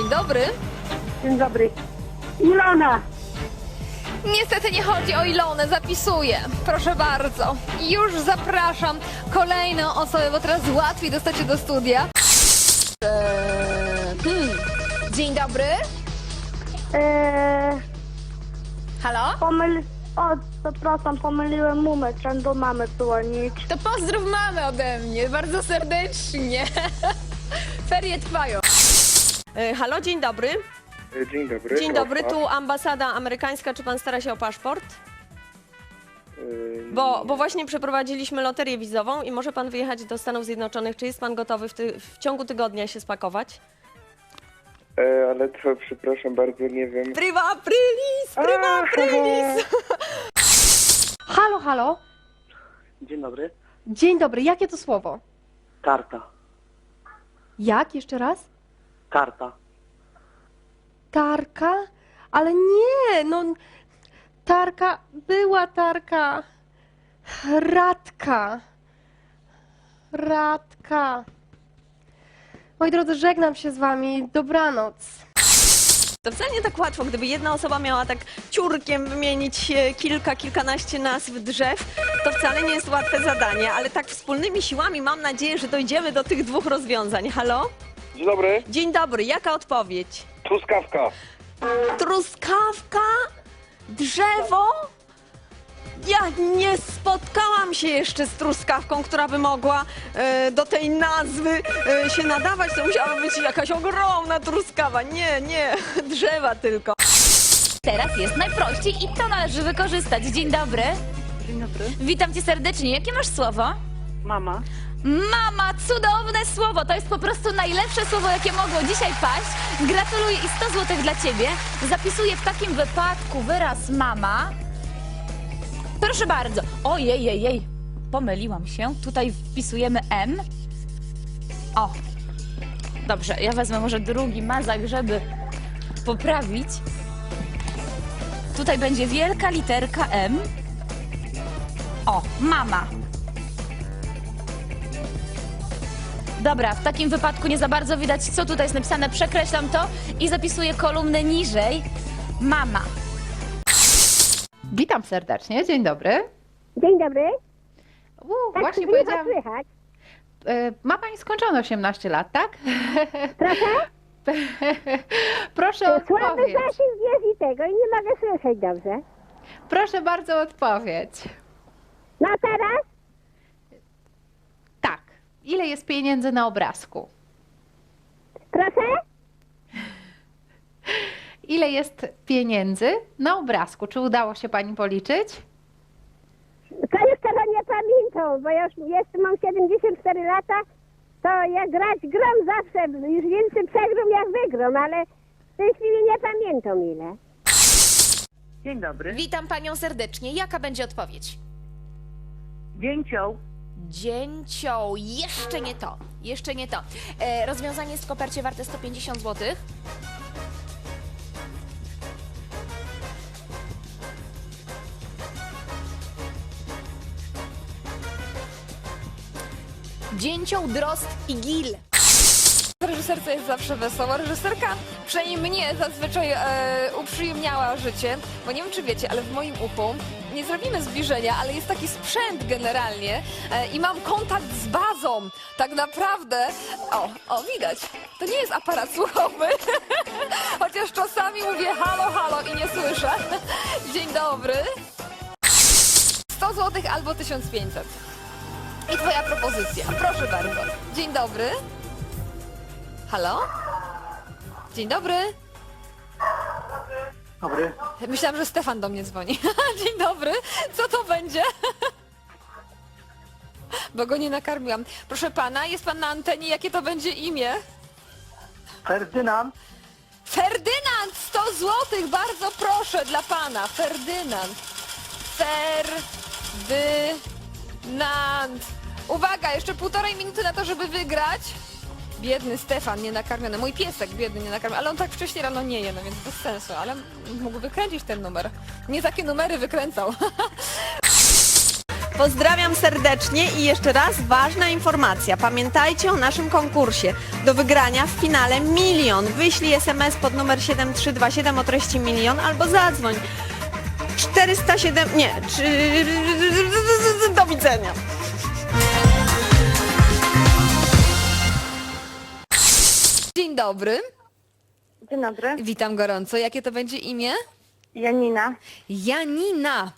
Dzień dobry. Dzień dobry. Ilona. Niestety nie chodzi o Ilonę, zapisuję. Proszę bardzo. Już zapraszam kolejną osobę, bo teraz łatwiej dostać się do studia. Eee, hmm. Dzień dobry. Eee, Halo? pomyl... O, przepraszam, pomyliłem numer. Chciałem do mamy dzwonić. To pozdrów mamy ode mnie, bardzo serdecznie. Ferie trwają. E, Halo, dzień dobry. Dzień dobry. Dzień dobry, tu ambasada amerykańska. Czy pan stara się o paszport? Bo, bo właśnie przeprowadziliśmy loterię wizową i może pan wyjechać do Stanów Zjednoczonych. Czy jest pan gotowy w, ty, w ciągu tygodnia się spakować? e, ale to przepraszam bardzo, nie wiem. Prima aprilis! Prima aprilis! Halo, halo. Dzień dobry. Dzień dobry. Jakie to słowo? Karta. Jak? Jeszcze raz? Karta. Tarka? Ale nie, no. Tarka, była tarka. Radka. Radka. Moi drodzy, żegnam się z wami. Dobranoc. To wcale nie tak łatwo, gdyby jedna osoba miała tak ciurkiem wymienić e, kilka, kilkanaście nazw drzew, to wcale nie jest łatwe zadanie, ale tak wspólnymi siłami mam nadzieję, że dojdziemy do tych dwóch rozwiązań. Halo? Dzień dobry. Dzień dobry, jaka odpowiedź? Truskawka. truskawka, drzewo. Ja nie spotkałam się jeszcze z truskawką, która by mogła e, do tej nazwy e, się nadawać. To musiała być jakaś ogromna truskawa. Nie, nie, drzewa tylko. Teraz jest najprościej i to należy wykorzystać. Dzień dobry. Dzień dobry. Witam cię serdecznie. Jakie masz słowo? Mama. Mama, cudowne słowo. To jest po prostu najlepsze słowo, jakie mogło dzisiaj paść. Gratuluję i 100 zł dla ciebie. Zapisuję w takim wypadku wyraz mama. Proszę bardzo. Ojej, jej, jej. Pomyliłam się. Tutaj wpisujemy M. O. Dobrze, ja wezmę może drugi mazak, żeby poprawić. Tutaj będzie wielka literka M. O, mama. Dobra, w takim wypadku nie za bardzo widać, co tutaj jest napisane. Przekreślam to i zapisuję kolumnę niżej. Mama. Witam serdecznie, dzień dobry. Dzień dobry. U, Tak, właśnie słychać, powiedziałam, słychać. e, ma Pani skończone 18 lat, tak? Proszę? Proszę o Słaby odpowiedź. zasięg jest i tego i nie mogę słyszeć dobrze. Proszę bardzo o odpowiedź. No a teraz? Tak. Ile jest pieniędzy na obrazku? Proszę? Ile jest pieniędzy na obrazku? Czy udało się Pani policzyć? To już tego nie pamiętam, bo ja już jeszcze mam 74 lata, to jak grać gram zawsze, już więcej przegram jak wygram, ale w tej chwili nie pamiętam ile. Dzień dobry. Witam panią serdecznie. Jaka będzie odpowiedź? Dzięcioł. Dzięcioł. Jeszcze nie to. Jeszcze nie to. E, rozwiązanie jest w kopercie warte 150 zł. Dzięcioł, drost i gil. Reżyserce jest zawsze wesoło. Reżyserka przynajmniej mnie zazwyczaj e, uprzyjemniała życie, bo nie wiem czy wiecie, ale w moim uchu nie zrobimy zbliżenia, ale jest taki sprzęt generalnie e, i mam kontakt z bazą. Tak naprawdę, o, o widać, to nie jest aparat słuchowy, chociaż czasami mówię halo, halo i nie słyszę. Dzień dobry. 100 zł albo 1500. I twoja propozycja, proszę bardzo. Dzień dobry. Halo? Dzień dobry. Dobry. Myślałam, że Stefan do mnie dzwoni. Dzień dobry. Co to będzie? Bo go nie nakarmiłam. Proszę pana, jest pan na antenie. Jakie to będzie imię? Ferdynand. Ferdynand! 100 złotych, bardzo proszę dla pana. Ferdynand. Ferdynand. Uwaga, jeszcze półtorej minuty na to, żeby wygrać. Biedny Stefan, nienakarmiony. Mój piesek biedny, nienakarmiony. Ale on tak wcześniej rano nie je, no więc bez sensu. Ale mógł wykręcić ten numer. Nie takie numery wykręcał. Pozdrawiam serdecznie i jeszcze raz ważna informacja. Pamiętajcie o naszym konkursie. Do wygrania w finale milion. Wyślij SMS pod numer 7327 o treści milion albo zadzwoń. 407... nie, do widzenia. Dobry, Dzień dobry. witam gorąco. Jakie to będzie imię? Janina. Janina.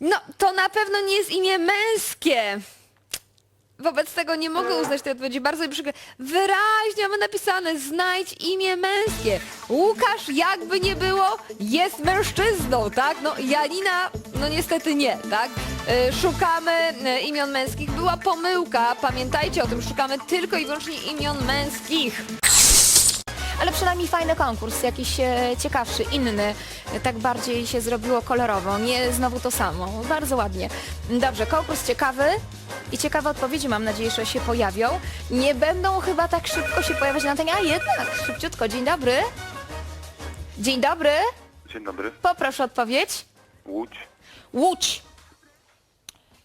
No, to na pewno nie jest imię męskie. Wobec tego nie mogę uznać tej odpowiedzi. Bardzo mi przykro. Wyraźnie mamy napisane, znajdź imię męskie. Łukasz, jakby nie było, jest mężczyzną, tak? No, Janina, no niestety nie, tak? Y, Szukamy y, imion męskich. Była pomyłka, pamiętajcie o tym, szukamy tylko i wyłącznie imion męskich. Ale przynajmniej fajny konkurs, jakiś e, ciekawszy, inny. E, Tak bardziej się zrobiło kolorowo, nie znowu to samo. Bardzo ładnie. Dobrze, konkurs ciekawy i ciekawe odpowiedzi mam nadzieję, że się pojawią. Nie będą chyba tak szybko się pojawiać na antenie, a jednak szybciutko. Dzień dobry. Dzień dobry. Dzień dobry. Poproszę odpowiedź. Łódź. Łódź.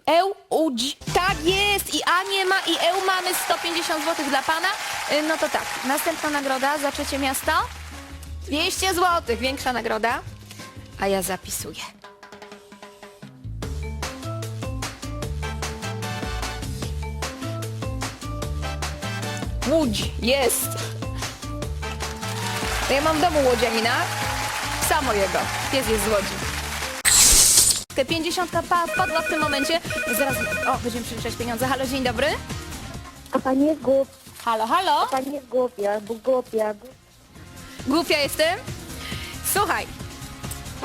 Eł, Łódź. Tak jest. I A nie ma, i Eł mamy 150 zł dla pana. Y, No to tak, następna nagroda za trzecie miasto. 200 zł, większa nagroda. A ja zapisuję. Łódź, jest. To ja mam w domu łodzianina. Psa mojego. Pies jest z Łodzi. Te 50 pa wpadła w tym momencie. Zaraz, o, będziemy przeliczać pieniądze. Halo, dzień dobry. A pani jest głupia, Halo, halo. pani jest głupia, bo głupia. Głupia jestem? Słuchaj,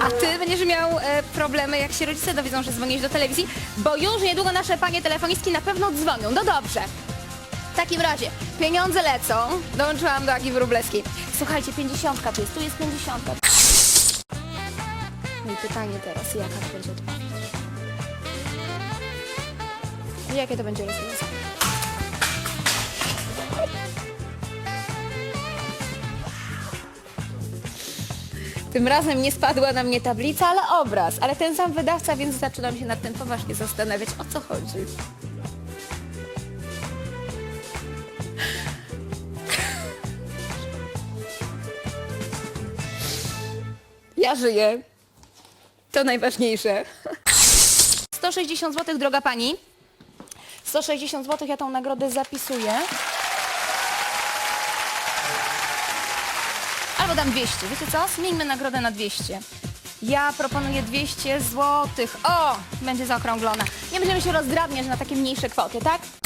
a ty będziesz miał e, problemy, jak się rodzice dowiedzą, że dzwonisz do telewizji, bo już niedługo nasze panie telefonistki na pewno dzwonią. No dobrze. W takim razie, pieniądze lecą. Dołączyłam do Agi Wróblewskiej. Słuchajcie, 50 tu jest, tu jest 50. No i pytanie teraz, jaka to będzie odpowiedź? Jakie to będzie rozwiązanie? Tym razem nie spadła na mnie tablica, ale obraz. Ale ten sam wydawca, więc zaczynam się nad tym poważnie zastanawiać, o co chodzi. Ja żyję. To najważniejsze. 160 zł, droga pani. 160 zł, ja tą nagrodę zapisuję. Albo dam 200. Wiecie co? Zmieńmy nagrodę na 200. Ja proponuję 200 zł. O! Będzie zaokrąglona. Nie będziemy się rozdrabniać na takie mniejsze kwoty, tak?